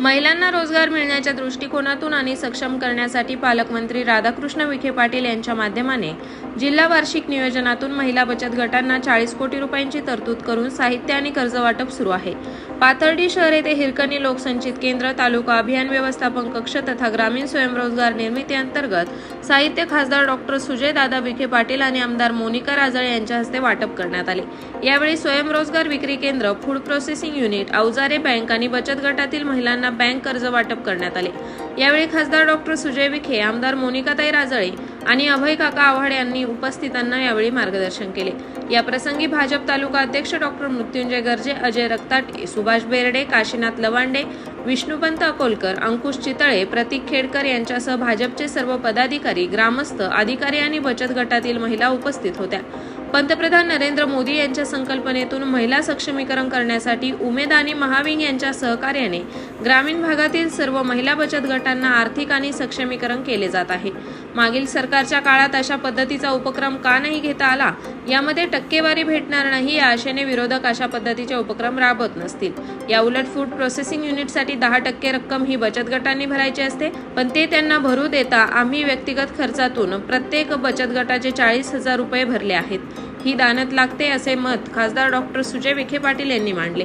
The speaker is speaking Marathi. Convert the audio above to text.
महिलांना रोजगार मिळण्याच्या दृष्टिकोनातून आणि सक्षम करण्यासाठी पालकमंत्री राधाकृष्ण विखे पाटील यांच्या माध्यमाने जिल्हा वार्षिक नियोजनातून महिला बचत गटांना चाळीस कोटी रुपयांची तरतूद करून साहित्य आणि कर्ज वाटप सुरू आहे. पाथर्डी शहर येथे हिरकणी लोकसंचित केंद्र तालुका अभियान व्यवस्थापन कक्ष तथा ग्रामीण स्वयंरोजगार निर्मिती अंतर्गत साहित्य खासदार डॉक्टर सुजय दादा विखे पाटील आणि आमदार मोनिका राजळे यांच्या हस्ते वाटप करण्यात आले. यावेळी स्वयंरोजगार विक्री केंद्र फूड प्रोसेसिंग युनिट अवजारे बँक आणि बचत गटातील महिलांना बँक कर्ज वाटप करण्यात आले. यावेळी खासदार डॉक्टर सुजय विखे आमदार मोनिकाताई राजळे आणि अभय काका आव्हाड यांनी उपस्थितांना यावेळी मार्गदर्शन केले. या प्रसंगी भाजप तालुका अध्यक्ष डॉक्टर मृत्युंजय गर्जे अजय रक्ताटे सुभाष बेर्डे काशीनाथ लवांडे विष्णुपंत अकोलकर अंकुश चितळे प्रतीक खेडकर यांच्यासह भाजपचे सर्व पदाधिकारी ग्रामस्थ अधिकारी आणि बचत गटातील महिला उपस्थित होत्या. पंतप्रधान नरेंद्र मोदी यांच्या संकल्पनेतून महिला सक्षमीकरण करण्यासाठी उमेद आणि महाविंग यांच्या सहकार्याने ग्रामीण भागातील सर्व महिला बचत गटांना आर्थिक आणि सक्षमीकरण केले जात आहे. मागील सरकारच्या काळात अशा पद्धतीचा उपक्रम का नाही घेता आला यामध्ये टक्केवारी भेटणार नाही या आशेने विरोधक अशा पद्धतीचे उपक्रम राबवत नसतील. या उलट फूड प्रोसेसिंग युनिटसाठी दहा टक्के रक्कम ही बचत गटांनी भरायची असते पण ते त्यांना भरू देता आम्ही व्यक्तिगत खर्चातून प्रत्येक बचत गटाचे चाळीस हजार रुपये भरले आहेत. ही दानत लागते असे मत खासदार डॉक्टर सुजय विखे पाटील यांनी मांडले.